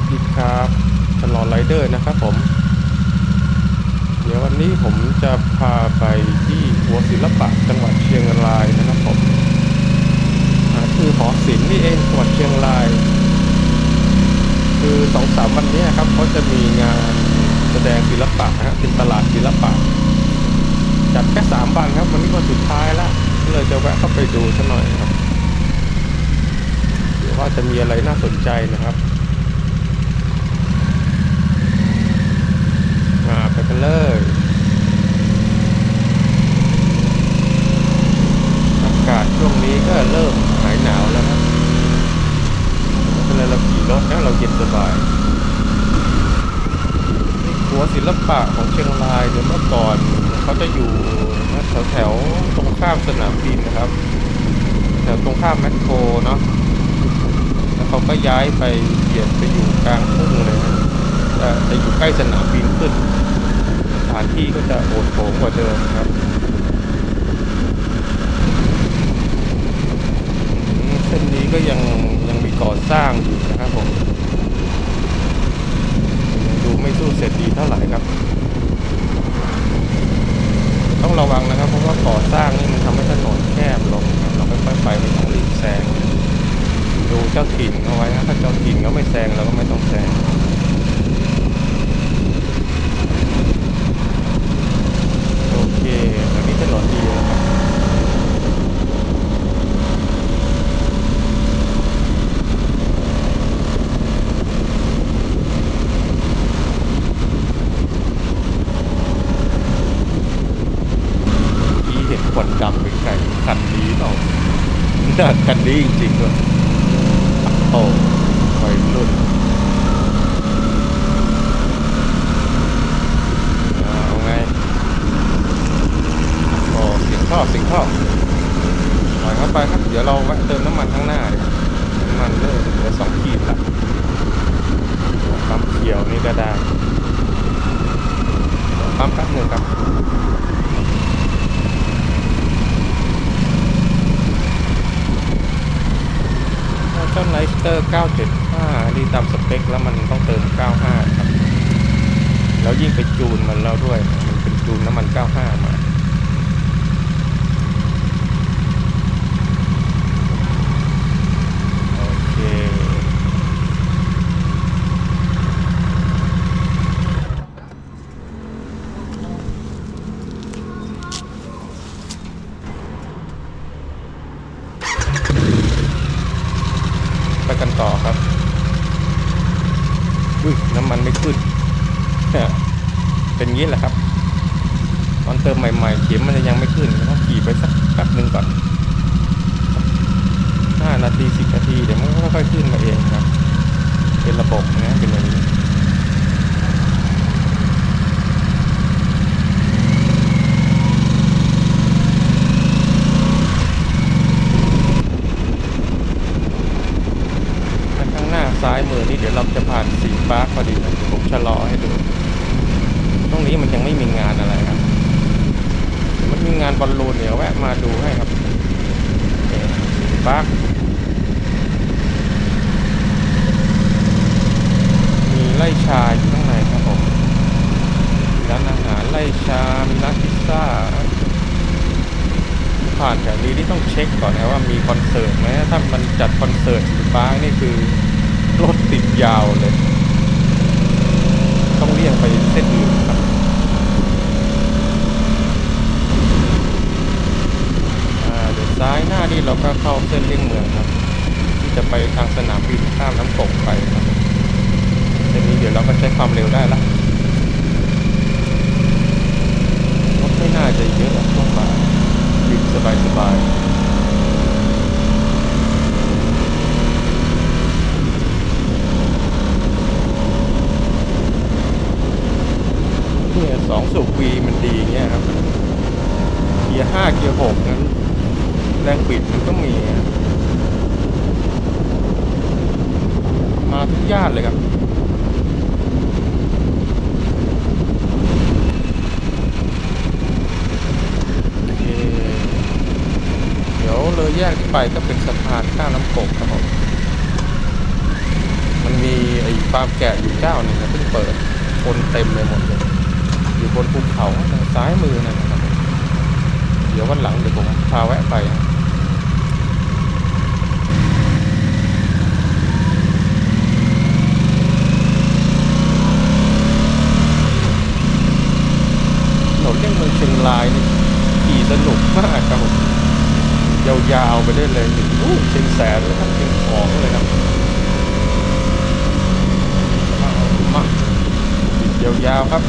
วัสดีครับตลอดไรเดอร์นะครับผม เดี๋ยววันนี้ผมจะพาไปที่หัวศิลปะจังหวัดเชียงรายนะครับผมคือหอศิลป์นี่เองจังหวัดเชียงราย คือสองสามวันนี้ครับเขาจะมีงานแสดงศิลปะนะฮะเป็นตลาดศิลปะ จัดแค่สามวันครับวันนี้วันสุดท้ายละก็เลยจะแวะเข้าไปดูสักหน่อยครับเดี๋ยวว่าจะมีอะไรน่าสนใจนะครับ มาไปกัน เลอากาศช่วงนี้ก็เริ่มหายหนาวแล้วครับก็เลยเราขี่รถแล้วเราเย็นสบายนี่หัวศิลปะของเชียงรายเดี๋ยวเมื่อก่อนเขาจะอยู่แถวแถวๆตรงข้ามสนามบินนะครับแถวตรงข้ามแมคโครเนาะแล้วเขาก็ย้ายไปเปลี่ยนไปอยู่กลางทุ่งเลยนะจะจะอยู่ใกล้สนามบินขึ้นานที่ก็จะโอดโถงกว่าเดิมครับเส้นนี้ก็ยังยังมีก่อสร้างอยู่นะครับผมดูไม่สู้เสร็จดีเท่าไหร่ครับ ต้องระวังนะครับ เพราะว่าก่อสร้างนี่มันทำให้ถนนแคบลงครับเราค่อยๆไปไม่ต้องรีบแซงดูเจ้าถิ่นเอาไว้นะถ้าเจ้าถิ่นเขาไม่แซงเราก็ไม่ต้องแซงโอเคอันนี้ถนนดีแล้วครับที่เห็นควันดำไกลๆคันนี้เปล่า น่าคันนี้จริงๆด้วย โอ้วัยรุ่นเอาไง โอ้เสียงท่อเสียงท่อปล่อยเข้าไปครับ เดี๋ยวเราแวะเติมน้ำมันข้างหน้าดิน้ำมันเริ่มเหลือสองขีดละปั๊มเขียวนี่ก็ได้ปั๊มแป๊บหนึ่งครับ เจ้าไนสเตอร์ 975นี่ตามส เปคแล้วมันต้องเติม 95 ครับ แล้วยิ่งไปจูนมันแล้วด้วย มันเป็นจูนน้ำมัน 95 มา โอเค ไปกันต่อครับ อุ้ยน้ำมันไม่ขึ้น เป็นงี้แหละครับ ตอนเติมใหม่ๆ เข็มมันจะยังไม่ขึ้นต้องขี่ไปสักแป๊บหนึ่งก่อนห้านาทีสิบนาทีเดี๋ยวมันก็ค่อยๆขึ้นมาเองครับ เป็นระบบนะเป็นอย่างนี้ และข้างหน้า ซ้ายมือนี่เดี๋ยวเราจะผ่านสีฟ้าพอดีนะเดี๋ยวผมชะลอให้ดู ตรงนี้มันยังไม่มีงานอะไรครับ มันมีงานบอลลูนเดี๋ยวแวะมาดูให้ครับสีฟ้ามีไล่ชาอยู่ข้างในครับผมร้านอาหารไล่ชา มีร้านพิซซ่า ผ่านแถวนี้ที่ต้องเช็คก่อนนะว่ามีคอนเสิร์ตไหมถ้ามันจัดคอนเสิร์ตสีฟ้านี่คือ รถติดยาวเลย ต้องเลี่ยงไปเส้นอื่นครับอ่าเดี๋ยวซ้ายหน้านี่เราก็เข้าเส้นเลี่ยงเมืองครับ ที่จะไปทางสนามบินข้ามน้ำตกไปครับเส้นนี้เดี๋ยวเราก็ใช้ความเร็วได้ละรถไม่น่าจะเยอะช่วงบ่ายบินสบายสบายเนี่ย วีมันดีเงี้ยครับ เกียร์ห้าเกียร์หกนั้นแรงบิดมันก็มีมาทุกย่านเลยครับเดี๋ยวเลยแยกนี้ไปก็เป็นสะพานข้ามน้ำกกครับผมมันมีไอ้ฟาร์มแกะอยู่เจ้าหนึ่งนะเพิ่งเปิดคนเต็มเลยหมดเลย อยู่บนภูเขาทางซ้ายมือนั่นะครับ เดี๋ยววันหลังเดี๋ยวผมพาแวะไปถนนเลี่ยงเมืองเชียงรายนี่ขี่สนุกมากครับผมยาวๆไปได้เลยถึงนู่นเชียงแสนเลยครับเชียงของเลยครับมาบิดยาวๆครับ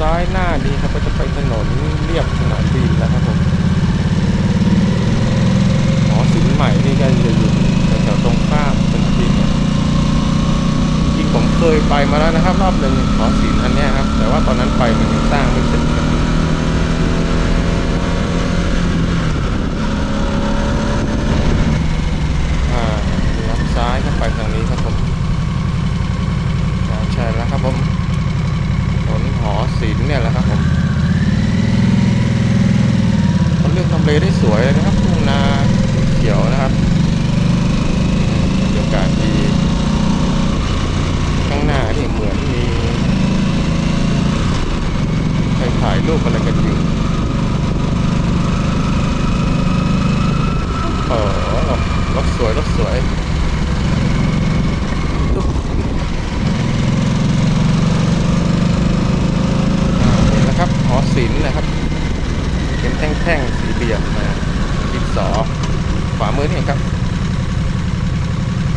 ซ้ายหน้านี้ครับก็จะไปถนนเรียบสนามบินแล้วครับผมหอศิลป์ใหม่นี่ก็จะอยู่แถวตรงข้ามสนามบินเนี่ยจริงผมเคยไปมาแล้วนะครับ รอบหนึ่งหอศิลป์อันนี้ครับ แต่ว่าตอนนั้นไปมันยังสร้างไม่เสร็จอ่ายวซ้ายก็ไปทางนี้ครับผมอ่าใช่แล้วครับผม นนหอศิลป์เนี่ยแหละครับผมเขาเลือกทำเลได้สวยนะครับทุ่งนาเขียวนะครับอืมบรรยากาศดีข้างหน้าที่เหมือนมีใครถ่ายรูปอะไรกันอยู่เออรถสวยรถสวยินนะครับเป็นแท่งๆสีเหลี่ยมนะดินสอขวามือนี่ครับ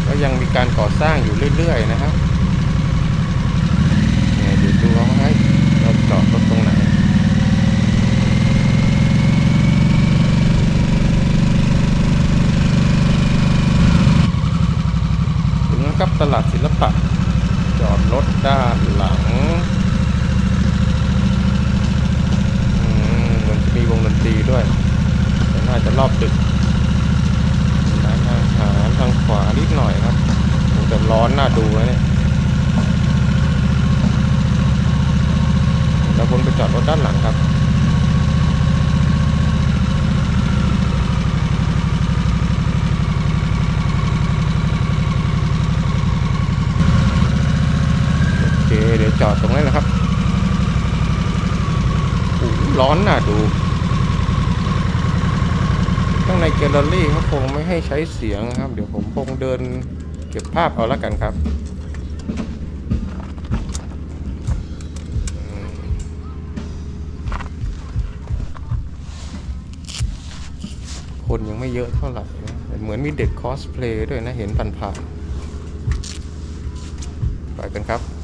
ก็ยังมีการก่อสร้างอยู่เรื่อยๆนะครับเนี่ยเดี๋ยวดูเขาให้เราจอดรถตรงไหนถึงแล้วครับตลาดศิลปะ จอดรถด้านหลัง ร้อนน่ะดู ข้างในแกลเลอรี่เขาคงไม่ให้ใช้เสียงครับ เดี๋ยวผมคงเดินเก็บภาพเอาละกันครับคนยังไม่เยอะเท่าไหร่นะเหมือนมีเด็กคอสเพลย์ด้วยนะ เห็นผ่านๆไปกันครับ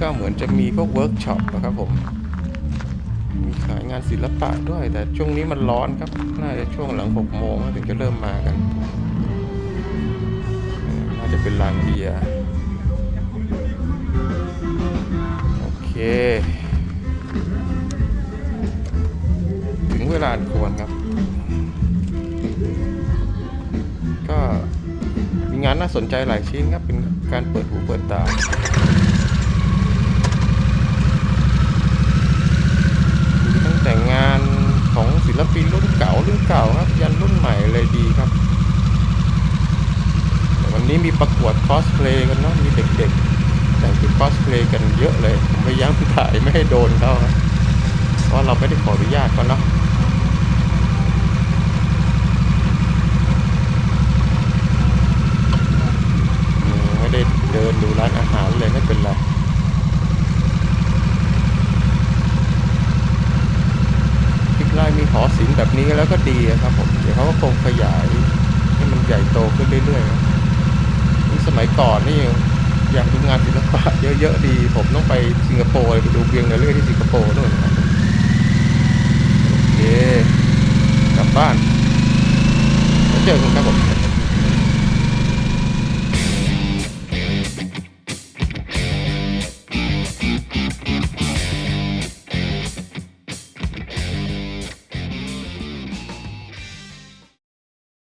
ก็เหมือนจะมีพวกเวิร์กช็อปนะครับผม มีขายงานศิลปะด้วย แต่ช่วงนี้มันร้อนครับ น่าจะช่วงหลังหกโมงถึงจะเริ่มมากัน น่าจะเป็นลานเบียร์โอเค ถึงเวลาควรครับ ก็มีงานน่าสนใจหลายชิ้นครับ เป็นการเปิดหูเปิดตา มีตั้งแต่งานของ ศิลปินรุ่นเก่ารุ่นเก่าครับ ยันรุ่นใหม่เลยดีครับ แต่วันนี้มีประกวดคอสเพลย์กันเนาะมีเด็กๆ แต่งเป็นคอสเพลย์กันเยอะเลยผมพยายามถ่ายไม่ให้โดนเขาเพราะเราไม่ได้ขออนุญาตเขาเนาะไม่ได้เดินดูร้านอาหารเลยไม่เป็นไร ได้มีหอศิลป์แบบนี้แล้วก็ดีครับผมเดี๋ยวเขาก็คงขยายให้มันใหญ่โตขึ้นเรื่อยๆสมัยก่อนนี่อยากดูงานศิลปะเยอะๆดี ผมต้องไปสิงคโปร์ไปดูเบียงเนเรื่องที่สิงคโปร์ด้วยครับโอเคกลับบ้านแล้วเจอกันครับผม